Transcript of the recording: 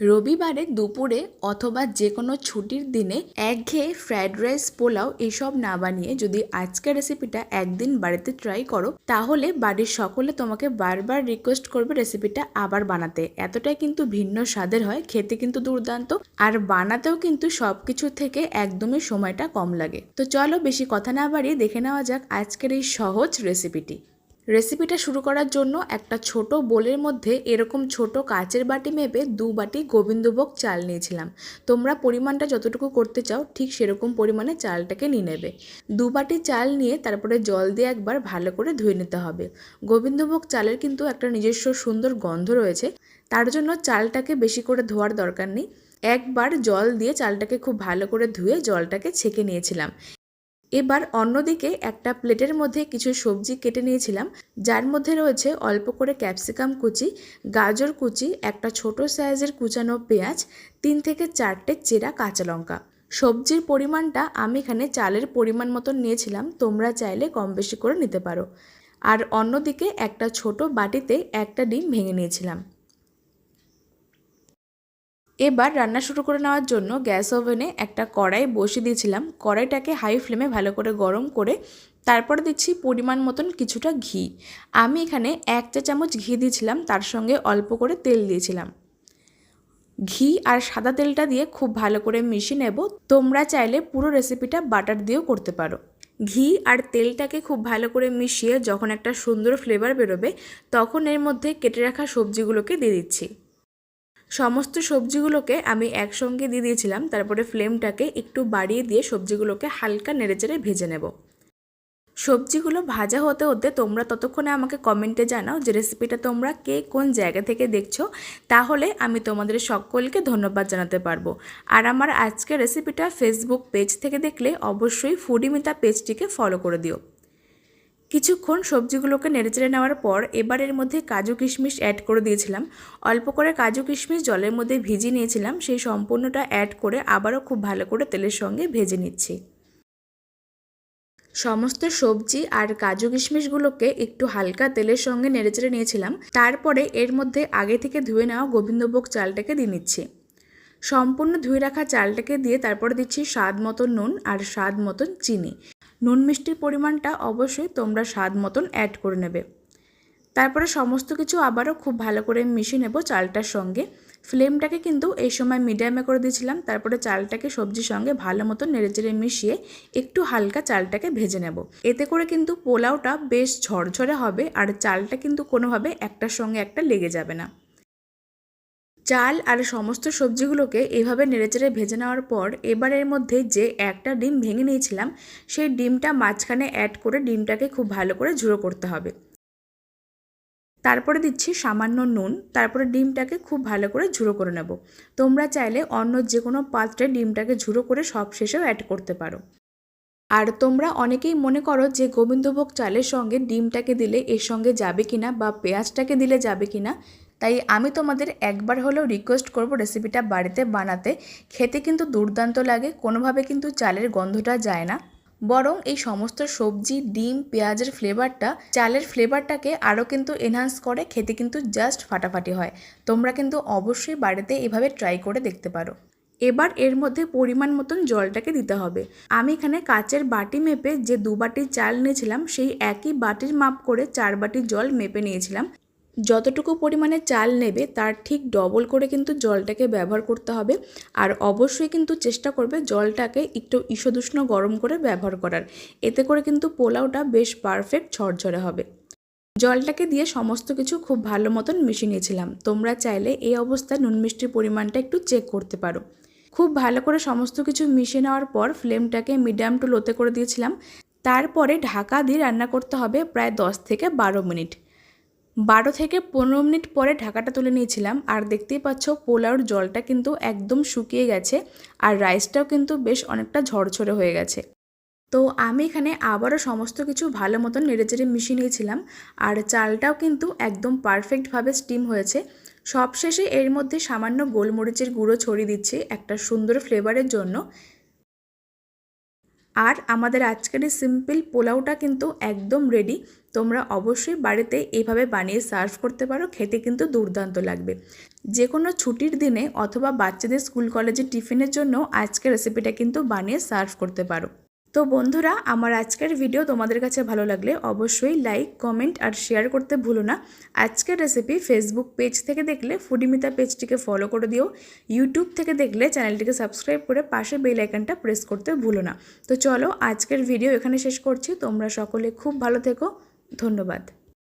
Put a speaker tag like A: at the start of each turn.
A: রবিবারে দুপুরে অথবা যে কোনো ছুটির দিনে একঘেয়ে ফ্রায়েড রাইস, পোলাও এসব না বানিয়ে যদি আজকের রেসিপিটা একদিন বাড়িতে ট্রাই করো, তাহলে বাড়ির সকলে তোমাকে বারবার রিকোয়েস্ট করবে রেসিপিটা আবার বানাতে। এতটাই কিন্তু ভিন্ন স্বাদের হয়, খেতে কিন্তু দুর্দান্ত, আর বানাতেও কিন্তু সব কিছু থেকে একদমই সময়টা কম লাগে। তো চলো বেশি কথা না বাড়িয়ে দেখে নেওয়া যাক আজকের এই সহজ রেসিপিটি। রেসিপিটা শুরু করার জন্য একটা ছোট বোলের মধ্যে এরকম ছোট কাচের বাটি মেপে দু বাটি গোবিন্দভোগ চাল নিয়েছিলাম। তোমরা পরিমাণটা যতটুকু করতে চাও, ঠিক সেরকম পরিমাণে চালটাকে নিয়ে নেবে। দু বাটি চাল নিয়ে তারপরে জল দিয়ে একবার ভালো করে ধুয়ে নিতে হবে। গোবিন্দভোগ চালের কিন্তু একটা নিজস্ব সুন্দর গন্ধ রয়েছে, তার জন্য চালটাকে বেশি করে ধোয়ার দরকার নেই। একবার জল দিয়ে চালটাকে খুব ভালো করে ধুয়ে জলটাকে ছেঁকে নিয়েছিলাম। এবার অন্যদিকে একটা প্লেটের মধ্যে কিছু সবজি কেটে নিয়েছিলাম, যার মধ্যে রয়েছে অল্প করে ক্যাপসিকাম কুচি, গাজর কুচি, একটা ছোট সাইজের কুচানো পেঁয়াজ, তিন থেকে চারটে চেরা কাঁচা লঙ্কা। সবজির পরিমাণটা আমি এখানে চালের পরিমাণ মতন নিয়েছিলাম, তোমরা চাইলে কম বেশি করে নিতে পারো। আর অন্যদিকে একটা ছোট বাটিতে একটা ডিম ভেঙে নিয়েছিলাম। এবার রান্না শুরু করে নেওয়ার জন্য গ্যাস ওভেনে একটা কড়াই বসিয়ে দিয়েছিলাম। কড়াইটাকে হাই ফ্লেমে ভালো করে গরম করে তারপর দিচ্ছি পরিমাণ মতন কিছুটা ঘি। আমি এখানে এক চা চামচ ঘি দিয়েছিলাম, তার সঙ্গে অল্প করে তেল দিয়েছিলাম। ঘি আর সাদা তেলটা দিয়ে খুব ভালো করে মিশিয়ে নেব। তোমরা চাইলে পুরো রেসিপিটা বাটার দিয়েও করতে পারো। ঘি আর তেলটাকে খুব ভালো করে মিশিয়ে যখন একটা সুন্দর ফ্লেভার বেরোবে, তখন এর মধ্যে কেটে রাখা সবজিগুলোকে দিয়ে দিচ্ছি। সমস্ত সবজিগুলোকে আমি একসঙ্গে দিয়ে দিয়েছিলাম, তারপরে ফ্লেমটাকে একটু বাড়িয়ে দিয়ে সবজিগুলোকে হালকা নেড়েচেড়ে ভেজে নেব। সবজিগুলো ভাজা হতে হতে তোমরা ততক্ষণে আমাকে কমেন্টে জানাও যে রেসিপিটা তোমরা কে কোন জায়গা থেকে দেখছ, তাহলে আমি তোমাদের সকলকে ধন্যবাদ জানাতে পারব। আর আমার আজকের রেসিপিটা ফেসবুক পেজ থেকে দেখলে অবশ্যই ফুডিমিতা পেজটিকে ফলো করে দিও। কিছুক্ষণ সবজিগুলোকে নেড়েচেড়ে নেওয়ার পর এবার এর মধ্যে কাজু কিশমিশ অ্যাড করে দিয়েছিলাম। অল্প করে কাজু কিশমিশ জলের মধ্যে ভিজিয়ে নিয়েছিলাম, সেই সম্পূর্ণটা অ্যাড করে আবারও খুব ভালো করে তেলের সঙ্গে ভেজে নিচ্ছি। সমস্ত সবজি আর কাজু কিশমিশগুলোকে একটু হালকা তেলের সঙ্গে নেড়েচেড়ে নিয়েছিলাম। তারপরে এর মধ্যে আগে থেকে ধুয়ে নেওয়া গোবিন্দভোগ চালটাকে দিয়ে নিচ্ছি। সম্পূর্ণ ধুয়ে রাখা চালটাকে দিয়ে তারপরে দিচ্ছি স্বাদ মতন নুন আর স্বাদ মতন চিনি। নুন মিষ্টির পরিমাণটা অবশ্যই তোমরা স্বাদ মতন অ্যাড করে নেবে। তারপরে সমস্ত কিছু আবারও খুব ভালো করে মিশিয়ে নেব চালটার সঙ্গে। ফ্লেমটাকে কিন্তু এই সময় মিডিয়ামে করে দিয়েছিলাম, তারপরে চালটাকে সবজির সঙ্গে ভালো মতো নেড়েচেড়ে মিশিয়ে একটু হালকা চালটাকে ভেজে নেব। এতে করে কিন্তু পোলাওটা বেশ ঝরঝরে হবে আর চালটা কিন্তু কোনোভাবে একটার সঙ্গে একটা লেগে যাবে না। চাল আর সমস্ত সবজিগুলোকে এভাবে নেড়েচেড়ে ভেজে নেওয়ার পর এবার এর মধ্যে যে একটা ডিম ভেঙে নিয়েছিলাম, সেই ডিমটা মাঝখানে অ্যাড করে ডিমটাকে খুব ভালো করে ঝুড়ো করতে হবে। তারপরে দিচ্ছি সামান্য নুন, তারপরে ডিমটাকে খুব ভালো করে ঝুড়ো করে নেব। তোমরা চাইলে অন্য যে কোনো পাত্রে ডিমটাকে ঝুড়ো করে সব শেষেও অ্যাড করতে পারো। আর তোমরা অনেকেই মনে করো যে গোবিন্দভোগ চালের সঙ্গে ডিমটাকে দিলে এর সঙ্গে যাবে কিনা বা পেঁয়াজটাকে দিলে যাবে কিনা তাই আমি তোমাদের একবার হলেও রিকোয়েস্ট করব রেসিপিটা বাড়িতে বানাতে। খেতে কিন্তু দুর্দান্ত লাগে, কোনোভাবে কিন্তু চালের গন্ধটা যায় না। বরং এই সমস্ত সবজি, ডিম, পেঁয়াজের ফ্লেভারটা চালের ফ্লেভারটাকে আরও কিন্তু এনহান্স করে, খেতে কিন্তু জাস্ট ফাটাফাটি হয়। তোমরা কিন্তু অবশ্যই বাড়িতে এভাবে ট্রাই করে দেখতে পারো। এবার এর মধ্যে পরিমাণ মতন জলটাকে দিতে হবে। আমি এখানে কাচের বাটি মেপে যে দু বাটি চাল নিয়েছিলাম, সেই একই বাটির মাপ করে চার বাটি জল মেপে নিয়েছিলাম। যতটুকু পরিমাণে চাল নেবে, তার ঠিক ডবল করে কিন্তু জলটাকে ব্যবহার করতে হবে। আর অবশ্যই কিন্তু চেষ্টা করবে জলটাকে একটু ঈষদুষ্ণ গরম করে ব্যবহার করার। এতে করে কিন্তু পোলাওটা বেশ পারফেক্ট ঝরঝরে হবে। জলটাকে দিয়ে সমস্ত কিছু খুব ভালো মতন মিশিয়ে নিয়েছিলাম। তোমরা চাইলে এই অবস্থায় নুন মিষ্টির পরিমাণটা একটু চেক করতে পারো। খুব ভালো করে সমস্ত কিছু মিশিয়ে নেওয়ার পর ফ্লেমটাকে মিডিয়াম টু লোতে করে দিয়েছিলাম। তারপরে ঢাকা দিয়ে রান্না করতে হবে প্রায় দশ থেকে বারো মিনিট। বারো থেকে পনেরো মিনিট পরে ঢাকাটা তুলে নিয়েছিলাম। আর দেখতেই পাচ্ছ, পোলাওর জলটা কিন্তু একদম শুকিয়ে গেছে আর রাইসটাও কিন্তু বেশ অনেকটা ঝরঝরে হয়ে গেছে। তো আমি এখানে আবারও সমস্ত কিছু ভালো মতন নেড়েচেড়ে মিশিয়ে নিয়েছিলাম আর চালটাও কিন্তু একদম পারফেক্টভাবে স্টিম হয়েছে। সবশেষে এর মধ্যে সামান্য গোলমরিচের গুঁড়ো ছড়িয়ে দিচ্ছি একটা সুন্দর ফ্লেভারের জন্য। আর আমাদের আজকের এই সিম্পল পোলাওটা কিন্তু একদম রেডি তোমরা অবশ্যই বাড়িতে এইভাবে বানিয়ে সার্ভ করতে পারো, খেতে কিন্তু দুর্দান্ত লাগবে। যে কোনো ছুটির দিনে অথবা বাচ্চাদের স্কুল কলেজে টিফিনের জন্য আজকের রেসিপিটা কিন্তু বানিয়ে সার্ভ করতে পারো। তো বন্ধুরা, আমার আজকের ভিডিও তোমাদের কাছে ভালো লাগলে অবশ্যই লাইক কমেন্ট আর শেয়ার করতে ভুলো না। আজকের রেসিপি ফেসবুক পেজ থেকে দেখলে ফুডিমিতা পেজটিকে ফলো করে দিও। ইউটিউব থেকে দেখলে চ্যানেলটিকে সাবস্ক্রাইব করে পাশে বেল আইকনটা প্রেস করতে ভুলো না। তো চলো আজকের ভিডিও এখানে শেষ করছি। তোমরা সকলে খুব ভালো থেকো। ধন্যবাদ।